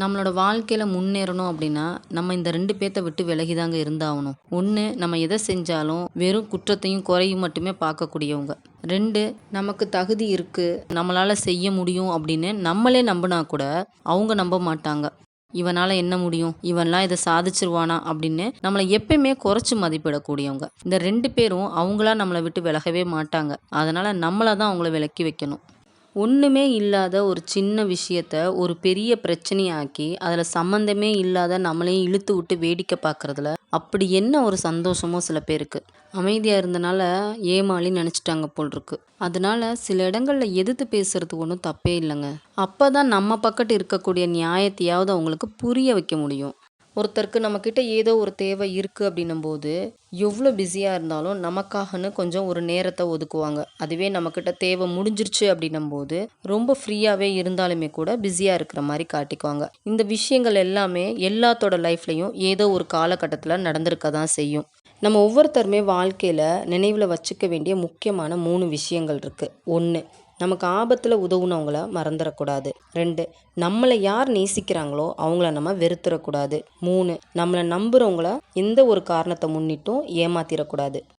நம்மளோட வாழ்க்கையில் முன்னேறணும் அப்படின்னா நம்ம இந்த ரெண்டு பேர்த்த விட்டு விலகி தாங்க இருந்தாகணும். ஒன்று நம்ம எதை செஞ்சாலும் வெறும் குற்றத்தையும் குறையும் மட்டுமே பார்க்கக்கூடியவங்க. ரெண்டு நமக்கு தகுதி இருக்குது நம்மளால் செய்ய முடியும் அப்படின்னு நம்மளே நம்பினா கூட அவங்க நம்ப மாட்டாங்க. இவனால் என்ன முடியும்? இவன்லாம் இதை சாதிச்சிருவானா அப்படின்னு நம்மளை எப்பயுமே குறைச்சி மதிப்பிடக்கூடியவங்க. இந்த ரெண்டு பேரும் அவங்களா நம்மளை விட்டு விலகவே மாட்டாங்க. அதனால் நம்மளை தான் அவங்கள விலக்கி வைக்கணும். ஒன்றுமே இல்லாத ஒரு சின்ன விஷயத்த ஒரு பெரிய பிரச்சனையாக்கி அதில் சம்மந்தமே இல்லாத நம்மளையும் இழுத்து விட்டு வேடிக்கை பார்க்குறதுல அப்படி என்ன ஒரு சந்தோஷமோ சில பேருக்கு. அமைதியாக இருந்தனால ஏமாளி நினச்சிட்டாங்க போல் இருக்கு அதனால சில இடங்களில் எதிர்த்து பேசுறதுக்கு ஒன்றும் தப்பே இல்லைங்க. அப்போ தான் நம்ம பக்கத்து இருக்கக்கூடிய நியாயத்தையாவது அவங்களுக்கு புரிய வைக்க முடியும். ஒருத்தருக்கு நம்மக்கிட்ட ஏதோ ஒரு தேவை இருக்குது அப்படின்னும் போது எவ்வளோ பிஸியாக இருந்தாலும் நமக்காகன்னு கொஞ்சம் ஒரு நேரத்தை ஒதுக்குவாங்க. அதுவே நம்மக்கிட்ட தேவை முடிஞ்சிருச்சு அப்படின்னும் போது ரொம்ப ஃப்ரீயாகவே இருந்தாலுமே கூட பிஸியாக இருக்கிற மாதிரி காட்டிக்குவாங்க. இந்த விஷயங்கள் எல்லாமே எல்லாத்தோட லைஃப்லையும் ஏதோ ஒரு காலகட்டத்தில் நடந்திருக்க தான் செய்யும். நம்ம ஒவ்வொருத்தருமே வாழ்க்கையில் நினைவில் வச்சுக்க வேண்டிய முக்கியமான மூணு விஷயங்கள் இருக்குது ஒன்று நமக்கு ஆபத்தில் உதவுனவங்கள மறந்துடக்கூடாது ரெண்டு நம்மளை யார் நேசிக்கிறாங்களோ அவங்கள நம்ம வெறுத்துடக்கூடாது மூணு நம்மளை நம்புகிறவங்கள எந்த ஒரு காரணத்தை முன்னிட்டும் ஏமாத்திடக்கூடாது